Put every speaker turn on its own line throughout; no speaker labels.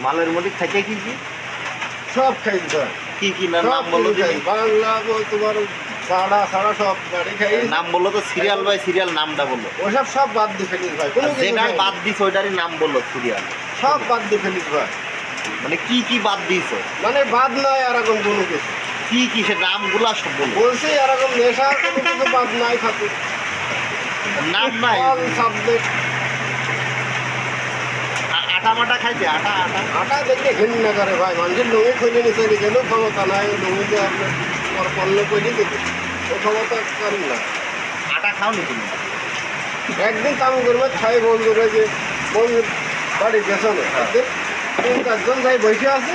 মালের মধ্যে থাকে কি কি?
সব খাই ভাই
কি কি নাম
সব
বলো
বাংলা তোমার সাড়া সাড়া সব গাড়ি খাই
নাম বলল তো সিরিয়াল বাই সিরিয়াল নামটা বলল
ওসব সব বাদ দিয়ে ফেলিস ভাই কিছু
বাদ দিস ওইটারই নাম বলল সিরিয়াল।
সব বাদ দিয়ে ফেলিস ভাই
মানে কি কি বাদ দিয়েছ
মানে বাদ নাই এরকম কোনো কিছু।
কি কি সে নামগুলা সব বলল
বলছি এরকম নেশা কোনো কিছু বাদ নাই থাকে
নাম নাই?
সাবজেক্ট
আটা মাটা খাইছে আটা আটা।
আটা দেখলে ঘৃণা করে ভাই মানুষের লুঙ্গি খুলে নিচে গেল ক্ষমতা নাই লুঙ্গিতে আপনার পণ্য করে দিতে ও ক্ষমতা করেন না।
আটা খাওনি তুমি?
একদিন কাম করবে ছয় বন্ধু রয়েছে বন্ধুর বাড়ির পেছনে একদিন তিন চারজন যাই বসে আছে।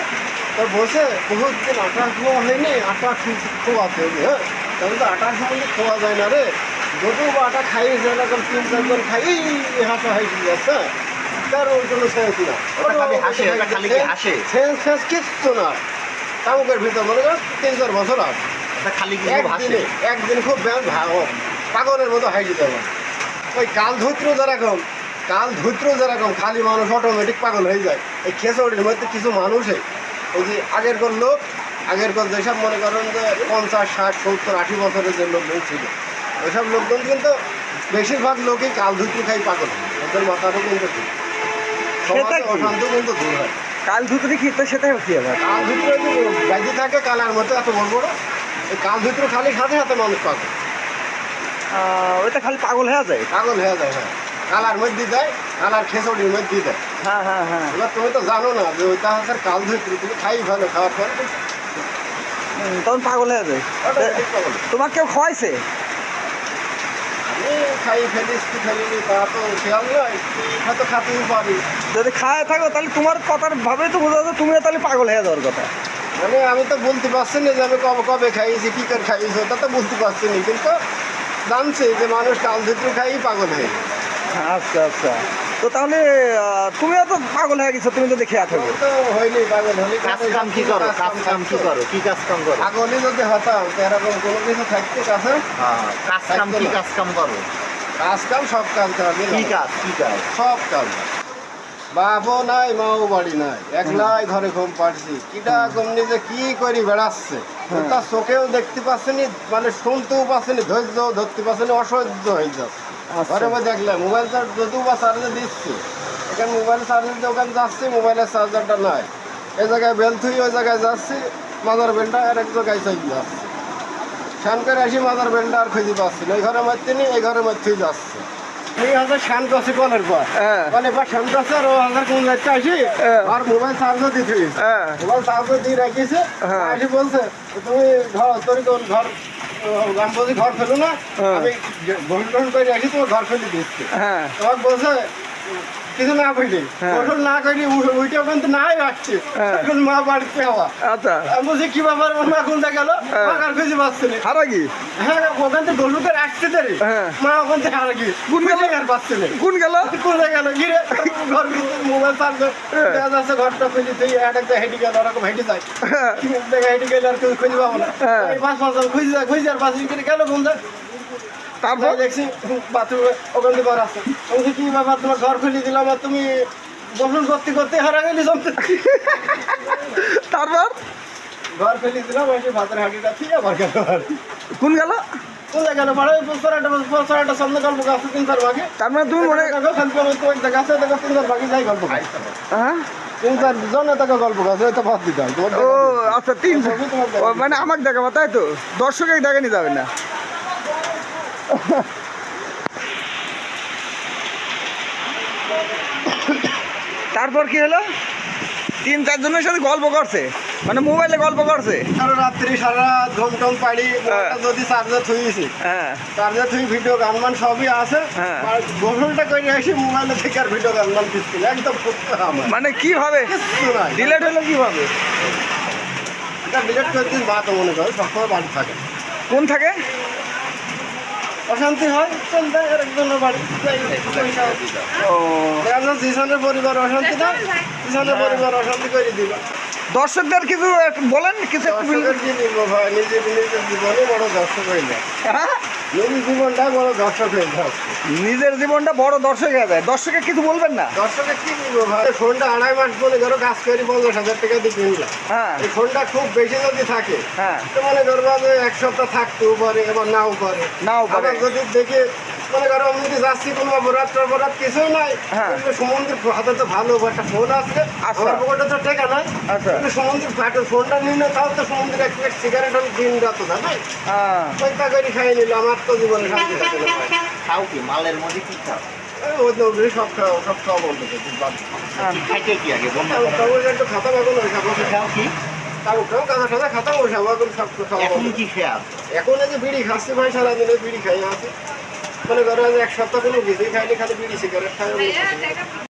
তা বসে বহুত দিন আটা খোয়া হয়নি আটা খোয়াতে হবে হ্যাঁ? তাহলে তো আটার সঙ্গে খোয়া যায় না রে। যত আটা খাইয়েছে এরকম তিন চারজন খাই হাসা হাসি যাচ্ছে জন্য সেন্স না? সেন্স কিচ্ছু না। ভিতর মনে কর তিন চার বছর একদিনে একদিন খুব পাগলের মতো হাই দিতে হবে। ওই কাল ধৈত্র যেরকম কাল ধৈত্র যেরকম খালি মানুষ অটোমেটিক পাগল হয়ে যায়। এই খেসড়ির মধ্যে কিছু মানুষে ওই যে আগের কোন লোক আগের কোন যেসব মনে করেন যে পঞ্চাশ ষাট সত্তর আশি বছরের যে লোকজন ছিল ওইসব লোকজন কিন্তু বেশিরভাগ লোকই কাল ধৈত্র খাই পাগল। ওদের মাথারও কিন্তু সমাজে
কি?
অশান্ত কিন্তু দূর হয়।
কাল কি তো
কাল থাকে কালার মতো এত বড় বড়। এই কাল খালি সাথে সাথে মানুষ পাগল
ওইটা খালি পাগল হয়ে যায়?
পাগল হয়ে যায় হ্যাঁ। কালার মধ্যে দেয় কালার খেসড়ির মধ্যে দেয়।
হ্যাঁ হ্যাঁ হ্যাঁ।
এবার তুমি তো জানো না যে ওইটা হচ্ছে কাল ধৈত্রী তুমি খাই ভালো খাওয়ার পর
তখন পাগল হয়ে যায়। তোমার কেউ খাওয়াইছে
আমি খাই ফেলিস কি ফেলিনি তা তো খেয়াল নয় হয়তো খাতেই পারি
যদি খায় থাকো তাহলে তোমার কথার ভাবে তো বোঝা যায় তুমিও তাহলে পাগল হয়ে যাওয়ার কথা।
মানে আমি তো বলতে পারছি না যে আমি কবে কবে খাইয়েছি কী করে খাইয়েছি ওটা তো বুঝতে পারছি না। কিন্তু জানছি যে মানুষ কাল ধুতু খাই পাগল হয়ে
আচ্ছা আচ্ছা। তো তাহলে তুমিও তো পাগল হয়ে গেছো তুমি তো দেখে
আমি তো হয়নি পাগল হলে
কাজ কাম কি করো? কাজ কাম কি করো। কি কাজ কাম করো?
পাগলই যদি হতাম তো এরকম কোনো কিছু থাকতে কাছে?
হ্যাঁ, কাজ কাম কি কাজ কাম করো?
কাজ কাম সব কাজ কাজ
কি কাজ কি কাজ?
সব কাজ। বাপও নাই মাও বাড়ি নাই। একলাই ঘরে ঘুম পাচ্ছি কিটা কমনি যে কি করি বেড়াচ্ছে। তার চোখেও দেখতে পাচ্ছেনি মানে শুনতেও পাচ্ছেনি ধৈর্য ধরতে পাচ্ছেনি অসহ্য হয়ে যাচ্ছে। ঘরে মধ্যে দেখলাম মোবাইল চার্জ বা চার্জে দিচ্ছি, এখানে মোবাইল চার্জের দোকান যাচ্ছি, মোবাইলের চার্জারটা নাই। এই জায়গায় বেল থুই, ওই জায়গায় যাচ্ছি, মাদার বেলটা আর এক জায়গায় চলে যাচ্ছে শান করে আসি, মাদার বেলটা আর খুঁজে পাচ্ছি না। এই ঘরে মধ্যে নেই এই ঘরের মধ্যেই যাচ্ছে। এই হাজার শান করছে কলের পর।
হ্যাঁ।
মানে এবার শান করছে আর ও হাজার কোন যাচ্ছে আসি?
হ্যাঁ।
আর মোবাইল চার্জও দিতে
হ্যাঁ।
মোবাইল চার্জও দিয়ে
হ্যাঁ।
আসি বলছে তুমি ঘর তোর কোন ঘর আমি ঘর ফেলো না। আমি ভোট করে রাখি তোমার ঘর ফেলে দিচ্ছি।
হ্যাঁ।
তোমার বলছে কিছু না বলি
হ্যাঁ।
গোসল না করি ওইটা কিন্তু নাই আসছে।
হ্যাঁ।
এখন মা বাড়িতে হওয়া
আচ্ছা।
আমি বলছি কি ব্যাপার? ওর মা কোনটা গেল?
হ্যাঁ।
কার খুঁজে পাচ্ছে না।
হারা কি?
হ্যাঁ ওখান থেকে
হ্যাঁ।
মা ওখান থেকে আর কি?
কোন গেল?
আর পাচ্ছে না।
কোন গেল?
কোথায় গেল? গিরে ঘর মোবাইল চার্জ
হ্যাঁ।
দেখা যাচ্ছে ঘরটা খুঁজে তুই এক একটা হেঁটে গেল ওরকম হেঁটে যায়।
হ্যাঁ।
হেঁটে গেলে আর কেউ খুঁজে পাবো না।
হ্যাঁ।
পাঁচ পাঁচ খুঁজে যায় খুঁজে আর পাঁচ গেল কোন যায়
তারপর?
দেখছি বাথরুমে ওখান থেকে আসছে আমি কি ব্যাপার তোমার ঘর খুলে দিলাম আর তুমি গোসল করতে করতে হারা গেলি
তারপর?
ঘর ফেলে দিলাম এসে ভাতের হাঁড়িটা ঠিক আবার গেল আর
কোন গেল?
কোথায় গেল? পাড়ায় পড়াটা পড়াটা সামনে গল্প তিন চার ভাগে।
তার মানে তুমি মনে
দেখো খালি তোমার তো গাছে দেখো তিন চার ভাগে যাই গল্প
হ্যাঁ?
তিন চার জনে তাকে গল্প দিতে
ও আচ্ছা তিন মানে আমাকে দেখাবো তাই তো? দর্শকে দেখানি যাবে না? তারপর কি হলো? তিন চারজনের সাথে গল্প করছে। মানে মোবাইলে গল্প করছে।
আর রাত্রি সারা রাত ঘুম টম পাড়ি মোবাইলটা যদি চার্জে থুইছি
হ্যাঁ।
চার্জে থুই ভিডিও গান মান সবই আছে
হ্যাঁ।
আর গোসলটা করে আসি মোবাইলে থেকে আর ভিডিও গান মান কিছু না একদম
মানে কীভাবে?
কিচ্ছু নাই।
ডিলেট হলো কীভাবে?
এটা ডিলেট করে দিন বা তো মনে করো সবসময় বাড়ি থাকে।
কোন থাকে?
অশান্তি হয় চিন্তা আর একজনের বাড়ি। যাচ্ছে জিসানের পরিবার অশান্তি না জিসানের পরিবার অশান্তি করে দিল
দর্শকদের কিছু বলেন কিছু একটু
কি নিব ভাই? নিজে নিজের জীবনে বড় দর্শক হইলে।
হ্যাঁ?
জীবনটা বড় দর্শক হয়ে যাচ্ছে
নিজের জীবনটা বড় দর্শক হয়ে যায়। দর্শকের কিছু বলবেন না?
দর্শকে কি বলব ভাই? ফোনটা আড়াই মাস বলে ধরো কাজ করি পঞ্চাশ হাজার টাকা দিয়ে কিনলাম।
হ্যাঁ।
এই ফোনটা খুব বেশি যদি থাকে
হ্যাঁ।
তো মানে করব যে এক সপ্তাহ থাকতেও পারে এবার নাও পারে।
নাও পারে।
যদি দেখে মনে করো আমি যদি যাচ্ছি কোনো অপরাধ অপরাধ কিছুই নাই।
হ্যাঁ।
সমুদ্রের হাতে তো ভালো একটা ফোন আছে।
আচ্ছা।
আমার পকেটে তো টেকা নাই।
আচ্ছা।
কিন্তু সমুদ্রের ফাটে ফোনটা নিই না তাও তো সমুদ্রের এক প্যাকেট সিগারেট আমি দিন রাত না ভাই
হ্যাঁ।
পয়সা করে খাই নিল আমার তো জীবনে শান্তি থাকে না ভাই
খাও কি মালের মধ্যে কি খাও?
সব খাওয়া সব খাওয়া বন্ধ
হ্যাঁ।
কি খাইতে আগে? বন্ধ
একটু খাতা
খাও
এখন সব খাওয়া
এখন কি খেয়া
এখন এই যে বিড়ি খাচ্ছি ভাই সারাদিনে বিড়ি খাই আছে। মনে করো এক সপ্তাহ কোনো কিছুই খাইলে খালি বিড়ি সিগারেট খাই